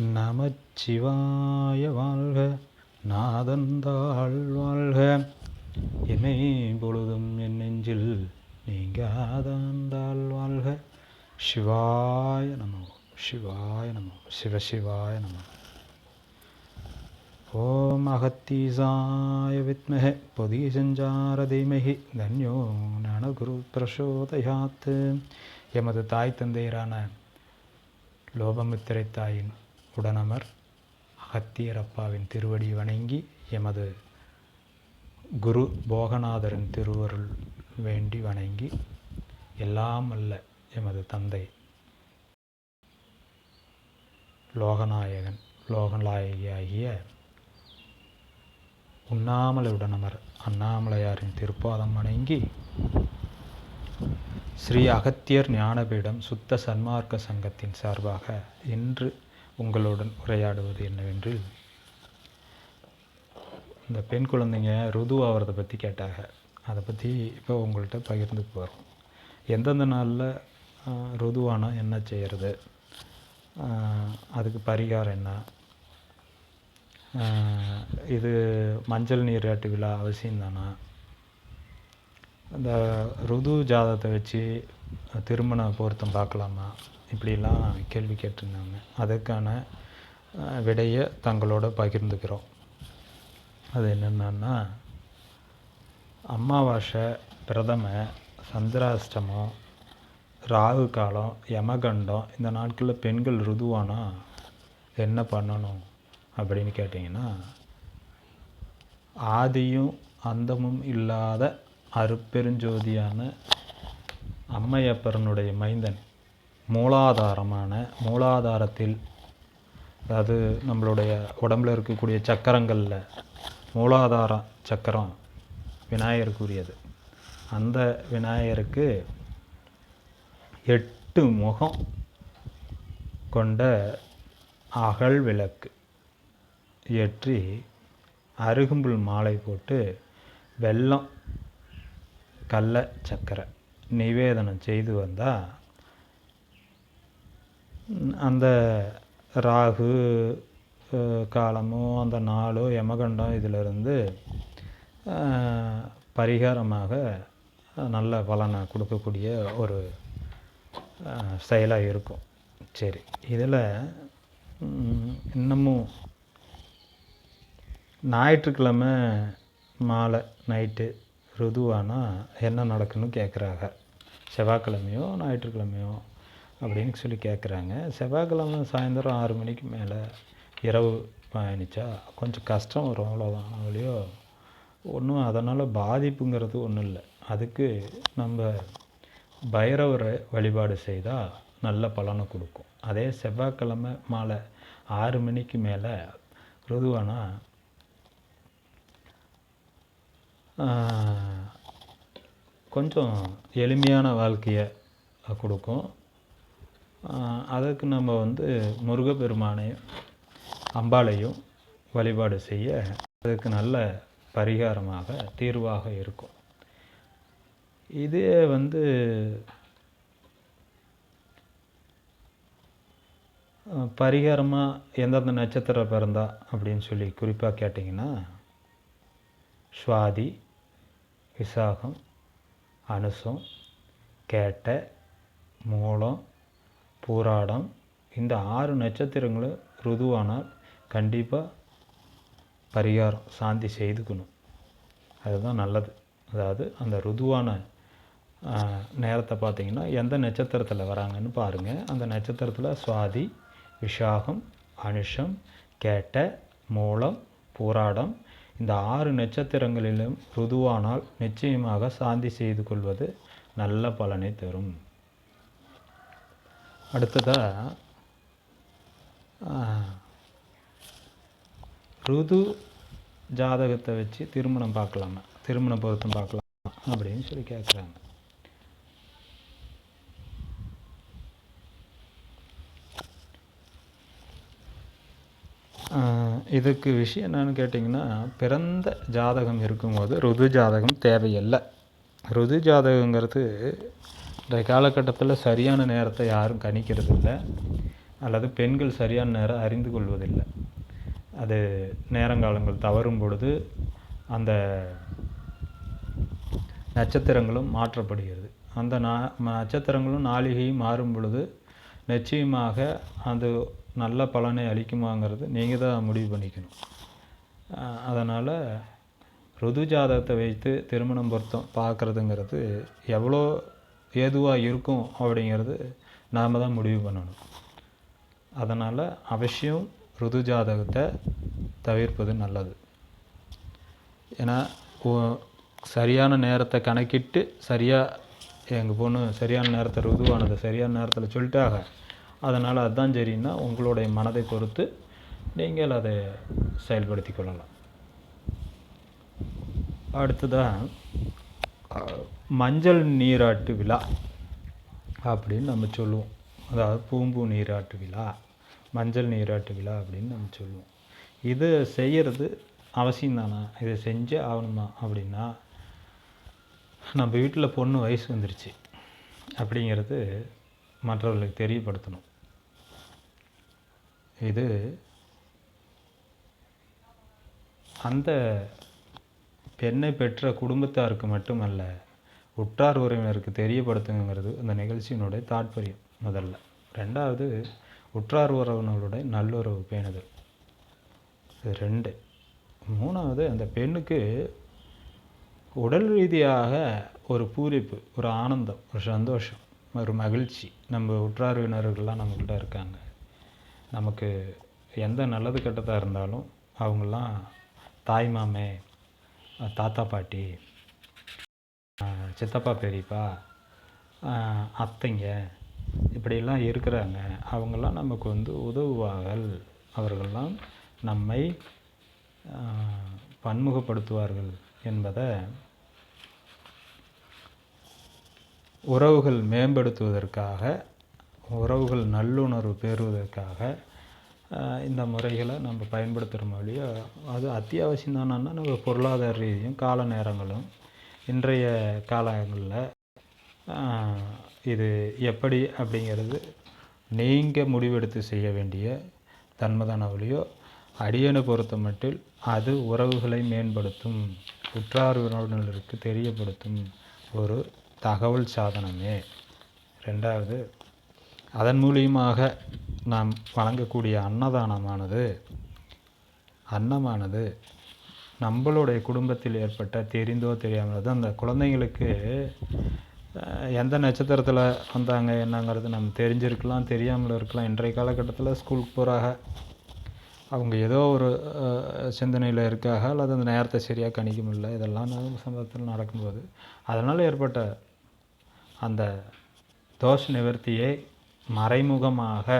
நமச்சிவாய வாழ்க நாதந்தாள் வாழ்க. என்னை பொழுதும் என் நெஞ்சில் நீங்காதாந்தாள் வாழ்க. சிவாய நமோ சிவாய நமோ சிவசிவாய நமோ. ஓம் அகத்தீசாய வித்மஹே பொதிசஞ்சார தீமகி தன்யோ ஞானகுரு பிரசோதயாத். எமது தாய் தந்தையரான லோபமுத்திரை தாயின் உடனமர் அகத்தியரப்பாவின் திருவடி வணங்கி எமது குரு போகநாதரின் திருவருள் வேண்டி வணங்கி எல்லாம் அல்ல எமது தந்தை லோகநாயகன் லோகநாயகியாகிய உண்ணாமலை உடனமர் அண்ணாமலையாரின் திருப்பாதம் வணங்கி ஸ்ரீ அகத்தியர் ஞானபீடம் சுத்த சன்மார்க்க சங்கத்தின் சார்பாக இன்று உங்களுடன் உரையாடுவது என்னவென்று இந்த பெண் குழந்தைங்க ருது ஆகிறத பற்றி கேட்டாங்க. அதை பற்றி இப்போ உங்கள்கிட்ட பகிர்ந்து போகிறோம் எந்தெந்த நாளில் ருதுவானா என்ன செய்கிறது அதுக்கு பரிகாரம் என்ன? இது மஞ்சள் நீராட்டு விழா அவசியம் தானா? இந்த ருது ஜாதகத்தை வச்சு திருமண பொருத்தம் பார்க்கலாமா? இப்படிலாம் கேள்வி கேட்டிருந்தாங்க. அதுக்கான விடையை தங்களோட பகிர்ந்துக்கிறோம். அது என்னென்னா அமாவாசை பிரதம சந்திராஷ்டமம் ராகு காலம் யமகண்டம் இந்த நாட்களில் பெண்கள் ருதுவானா என்ன பண்ணணும் அப்படின்னு கேட்டிங்கன்னா ஆதியும் அந்தமும் இல்லாத அருப்பெருஞ்சோதியான அம்மையப்பரனுடைய மைந்தன் மூலாதாரமான மூலாதாரத்தில் அதாவது நம்மளுடைய உடம்புல இருக்கக்கூடிய சக்கரங்களில் மூலாதார சக்கரம் விநாயகருக்குரியது. அந்த விநாயகருக்கு எட்டு முகம் கொண்ட அகல் விளக்கு ஏற்றி அருகும்புல் மாலை போட்டு வெல்லம் கடல சக்கரை நிவேதனம் செய்து வந்தால் அந்த ராகு காலமோ அந்த நாளோ யமகண்டம் இதிலிருந்து பரிகாரமாக நல்ல பலனை கொடுக்கக்கூடிய ஒரு செயலாக இருக்கும். சரி இதில் இன்னமும் ஞாயிற்றுக்கிழமை மாலை நைட்டு ருதுவானால் என்ன நடக்குன்னு கேட்குறாங்க செவ்வாய்க்கிழமையோ ஞாயிற்றுக்கிழமையோ அப்படின்னு சொல்லி கேட்குறாங்க செவ்வாய்க்கிழமை சாயந்தரம் ஆறு மணிக்கு மேலே இரவு பயணித்தா கொஞ்சம் கஷ்டம் வரும் அவ்வளோதான் அவ்வளோ ஒன்றும் அதனால் பாதிப்புங்கிறது ஒன்றும் இல்லை. அதுக்கு நம்ம பைரவரை வழிபாடு செய்தால் நல்ல பலனை கொடுக்கும். அதே செவ்வாய்க்கிழமை மாலை ஆறு மணிக்கு மேலே ருதுவானா கொஞ்சம் எளிமையான வாழ்க்கையை கொடுக்கும். அதுக்கு நம்ம வந்து முருகப்பெருமானையும் அம்பாளையும் வழிபாடு செய்ய அதுக்கு நல்ல பரிகாரமாக தீர்வாக இருக்கும். இதே வந்து பரிகாரமாக எந்தெந்த நட்சத்திரம் பிறந்தா அப்படின்னு சொல்லி குறிப்பாக கேட்டிங்கன்னா சுவாதி விசாகம் அனுசம் கேட்ட மூலம் பூராடம். இந்த ஆறு நட்சத்திரங்களும் ருதுவானால் கண்டிப்பாக பரிகாரம் சாந்தி செய்துக்கணும். அதுதான் நல்லது. அதாவது அந்த ருதுவான நேரத்தை பார்த்தீங்கன்னா எந்த நட்சத்திரத்தில் வராங்கன்னு பாருங்கள் அந்த நட்சத்திரத்தில் சுவாதி விஷாகம் அனுஷம் கேட்ட மூலம் பூராடம். இந்த ஆறு நட்சத்திரங்களிலும் ருதுவானால் நிச்சயமாக சாந்தி செய்து கொள்வது நல்ல பலனை தரும். அடுத்ததாக ருது ஜாதகத்தை வச்சு திருமணம் பார்க்கலாமா? திருமண பொருத்தம் பார்க்கலாமா? அப்படின்னு சொல்லி கேட்குறாங்க இதுக்கு விஷயம் என்னன்னு கேட்டிங்கன்னா பிறந்த ஜாதகம் இருக்கும்போது ருது ஜாதகம் தேவையில்லை. ருது ஜாதகங்கிறது இன்றைய காலகட்டத்தில் சரியான நேரத்தை யாரும் கணிக்கிறது இல்லை அல்லது பெண்கள் சரியான நேரம் அறிந்து கொள்வதில்லை. அது நேரங்காலங்கள் தவறும் பொழுது அந்த நட்சத்திரங்களும் மாற்றப்படுகிறது. அந்த நா நட்சத்திரங்களும் நாளிகையும் மாறும் பொழுது நிச்சயமாக அது நல்ல பலனை அளிக்குமாங்கிறது நீங்கள் தான் முடிவு பண்ணிக்கணும். அதனால் ருது ஜாதகத்தை வைத்து திருமணம் பொருத்தம் பார்க்குறதுங்கிறது எவ்வளோ ஏதுவாக இருக்கும் அப்படிங்கிறது நாம் தான் முடிவு பண்ணணும். அதனால் அவசியம் ருது ஜாதகத்தை தவிர்ப்பது நல்லது. ஏன்னா ஓ- சரியான நேரத்தை கணக்கிட்டு சரியாக எங்கள் பொண்ணு சரியான நேரத்தை ருதுவானதை சரியான நேரத்தில் சொல்லிட்டாக அதனால் அதுதான் சரின்னா உங்களுடைய மனதை பொறுத்து நீங்கள் அதை செயல்படுத்தி கொள்ளலாம். அடுத்ததாக மஞ்சள் நீராட்டு விழா அப்படின்னு நம்ம சொல்லுவோம். அதாவது பூம்பூ நீராட்டு விழா மஞ்சள் நீராட்டு விழா அப்படின்னு நம்ம சொல்லுவோம். இது செய்கிறது அவசியம் தானா இதை செஞ்சே ஆகணுமா அப்படின்னா நம்ம வீட்டில் பொண்ணு வயசு வந்துருச்சு அப்படிங்கிறது மற்றவர்களுக்கு தெரியப்படுத்தணும். இது அந்த பெண்ணை பெற்ற குடும்பத்தாருக்கு மட்டுமல்ல உற்றார் உறவினருக்கு தெரியப்படுத்துங்கிறது அந்த நிகழ்ச்சியினுடைய தாற்பயம் முதல்ல. ரெண்டாவது உற்றார் உறவினர்களுடைய நல்லுறவு பேணுதல். இது ரெண்டு. மூணாவது அந்த பெண்ணுக்கு உடல் ரீதியாக ஒரு பூரிப்பு ஒரு ஆனந்தம் ஒரு சந்தோஷம் ஒரு மகிழ்ச்சி. நம்ம உற்றார்வினர்கள்லாம் நம்மக்கிட்ட இருக்காங்க. நமக்கு எந்த நல்லது கெட்டதாக இருந்தாலும் அவங்களாம் தாய்மாமே தாத்தா பாட்டி சித்தப்பா பெரியப்பா அத்தைங்க இப்படியெல்லாம் இருக்கிறாங்க. அவங்கெல்லாம் நமக்கு வந்து உதவுவார்கள். அவர்கள்லாம் நம்மை பன்முகப்படுத்துவார்கள் என்பதை உறவுகள் மேம்படுத்துவதற்காக உறவுகள் நல்லுணர்வு பெறுவதற்காக இந்த முறைகளை நம்ம பயன்படுத்துகிற மொழிய அது அத்தியாவசியம் தானன்னா நம்ம பொருளாதார ரீதியும் கால நேரங்களும் இன்றைய காலங்களில் இது எப்படி அப்படிங்கிறது நீங்கள் முடிவெடுத்து செய்ய வேண்டிய தன்மைதான ஒழியோ அடியனை பொறுத்த மட்டில் அது உறவுகளை மேம்படுத்தும் உற்றார் உறவினர்களுக்கு தெரியப்படுத்தும் ஒரு தகவல் சாதனமே. ரெண்டாவது அதன் மூலியமாக நாம் வழங்கக்கூடிய அன்னதானமானது அன்னமானது நம்மளுடைய குடும்பத்தில் ஏற்பட்ட தெரிந்தோ தெரியாமலோ அந்த குழந்தைங்களுக்கு எந்த நட்சத்திரத்தில் வந்தாங்க என்னங்கிறது நம்ம தெரிஞ்சிருக்கலாம் தெரியாமல் இருக்கலாம். இன்றைய காலகட்டத்தில் ஸ்கூலுக்கு போகிறாங்க அவங்க ஏதோ ஒரு சிந்தனையில் இருக்காக அல்லது அந்த நேரத்தை சரியாக கணிக்க முடியல. இதெல்லாம் நம்ம சம்பவத்தில் நடக்கும்போது அதனால் ஏற்பட்ட அந்த தோஷ நிவர்த்தியை மறைமுகமாக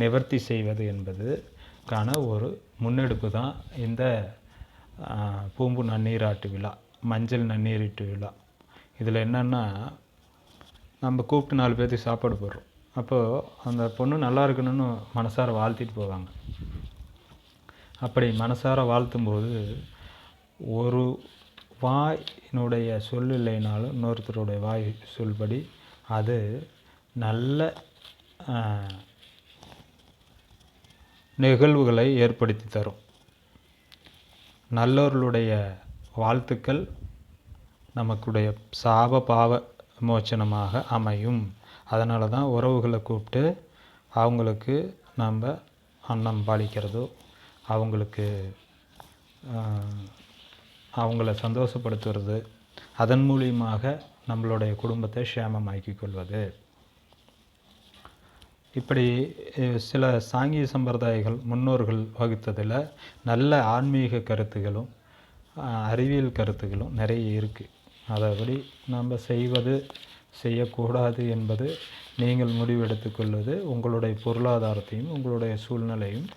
நிவர்த்தி செய்வது என்பதுக்கான ஒரு முன்னெடுப்பு தான் இந்த பூம்பு நன்னீராட்டு விழா மஞ்சள் நன்னீராட்டு விழா. இதில் என்னென்னா நம்ம கூப்பிட்டு நாலு பேர்த்துக்கு சாப்பாடு போடுறோம். அப்போது அந்த பொண்ணு நல்லா இருக்கணும்னு மனசார வாழ்த்திட்டு போவாங்க. அப்படி மனசார வாழ்த்தும்போது ஒரு வாயினுடைய சொல் இல்லைனாலும் இன்னொருத்தருடைய வாய் சொல்படி அது நல்ல நிகழ்வுகளை ஏற்படுத்தி தரும். நல்லவர்களுடைய வாழ்த்துக்கள் நமக்குடைய சாப பாவ மோச்சனமாக அமையும். அதனால தான் உறவுகளை கூப்பிட்டு அவங்களுக்கு நம்ம அன்னம் பாலிக்கிறதோ அவங்களுக்கு அவங்கள சந்தோஷப்படுத்துறது அதன் மூலியமாக நம்மளுடைய குடும்பத்தை சேமமாக்கிக் கொள்வது. இப்படி சில சாங்கிய சம்பிரதாயங்கள் முன்னோர்கள் வகுத்ததில் நல்ல ஆன்மீக கருத்துகளும் அறிவியல் கருத்துகளும் நிறைய இருக்குது அதபடி நாம் செய்வது செய்யக்கூடாது என்பது நீங்கள் முடிவெடுத்துக்கொள்வது உங்களுடைய பொருளாதாரத்தையும் உங்களுடைய சூழ்நிலையும்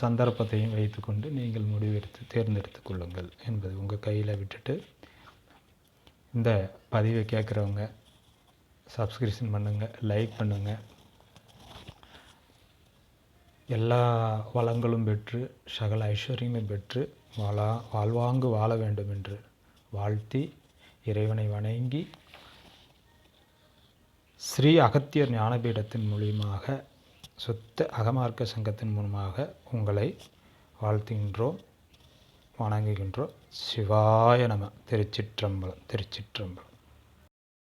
சந்தர்ப்பத்தையும் வைத்துக்கொண்டு நீங்கள் முடிவெடுத்து தேர்ந்தெடுத்து கொள்ளுங்கள் என்பது உங்கள் கையில் விட்டுட்டு இந்த பதிவை கேட்குறவங்க சப்ஸ்கிரிப்ஷன் பண்ணுங்கள் லைக் பண்ணுங்கள் எல்லா வளங்களும் பெற்று சகல ஐஸ்வர்யமும் பெற்று வாழா வாழ்வாங்கு வாழ வேண்டும் என்று வாழ்த்தி இறைவனை வணங்கி ஸ்ரீ அகத்தியர் ஞானபீடத்தின் மூலியமாக சுத்த அகமார்க்க சங்கத்தின் மூலமாக உங்களை வாழ்த்துகின்றோம் வணங்குகின்றோம். சிவாய நம. திருச்சிற்றம்பலம் திருச்சிற்றம்பலம்.